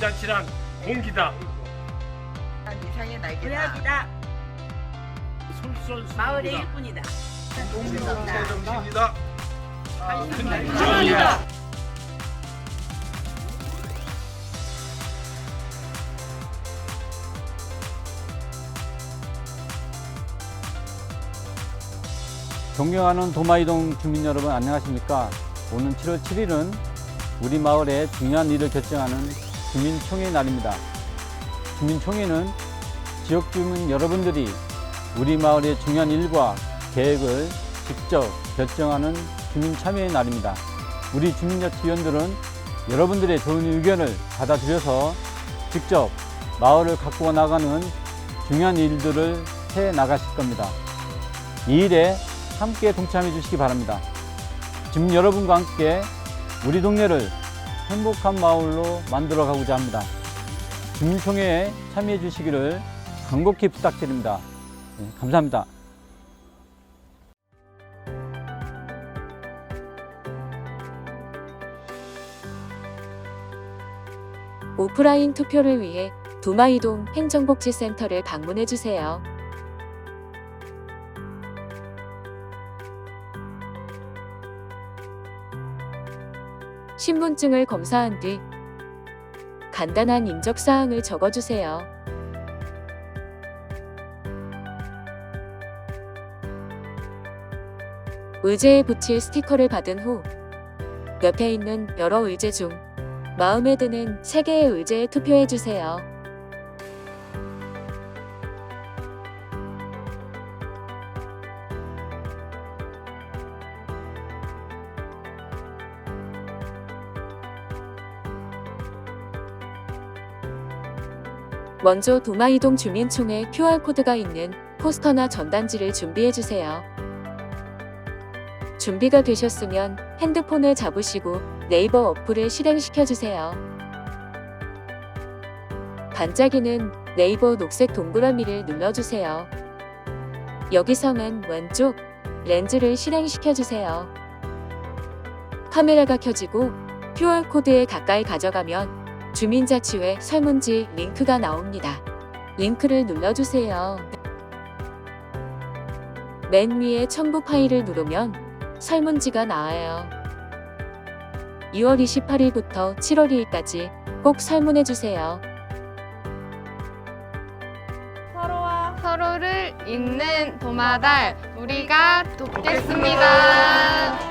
주민자치란 공기다. 이상의 날개다. 솔솔 마을의 일꾼이다. 정신이다. 정의다. 존경하는 도마이동 주민 여러분 안녕하십니까? 오는 7월 7일은 우리 마을의 중요한 일을 결정하는 주민총회 날입니다. 주민총회는 지역 주민 여러분들이 우리 마을의 중요한 일과 계획을 직접 결정하는 주민 참여의 날입니다. 우리 주민자치위원들은 여러분들의 좋은 의견을 받아들여서 직접 마을을 가꾸어 나가는 중요한 일들을 해 나가실 겁니다. 이 일에 함께 동참해 주시기 바랍니다. 주민 여러분과 함께 우리 동네를 행복한 마을로 만들어 가고자 합니다. 주민총회에 참여해 주시기를 간곡히 부탁드립니다. 네, 감사합니다. 오프라인 투표를 위해 도마이동 행정복지센터를 방문해 주세요. 신분증을 검사한 뒤 간단한 인적 사항을 적어 주세요. 의제에 붙일 스티커를 받은 후 옆에 있는 여러 의제 중 마음에 드는 세 개의 의제에 투표해 주세요. 먼저 도마이동 주민총회 QR코드가 있는 포스터나 전단지를 준비해 주세요. 준비가 되셨으면 핸드폰을 잡으시고 네이버 어플을 실행시켜 주세요. 반짝이는 네이버 녹색 동그라미를 눌러주세요. 여기서는 왼쪽 렌즈를 실행시켜 주세요. 카메라가 켜지고 QR코드에 가까이 가져가면 주민자치회 설문지 링크가 나옵니다. 링크를 눌러주세요. 맨 위에 첨부 파일을 누르면 설문지가 나와요. 2월 28일부터 7월 2일까지 꼭 설문해 주세요. 서로와 서로를 잇는 도마달 우리가 돕겠습니다.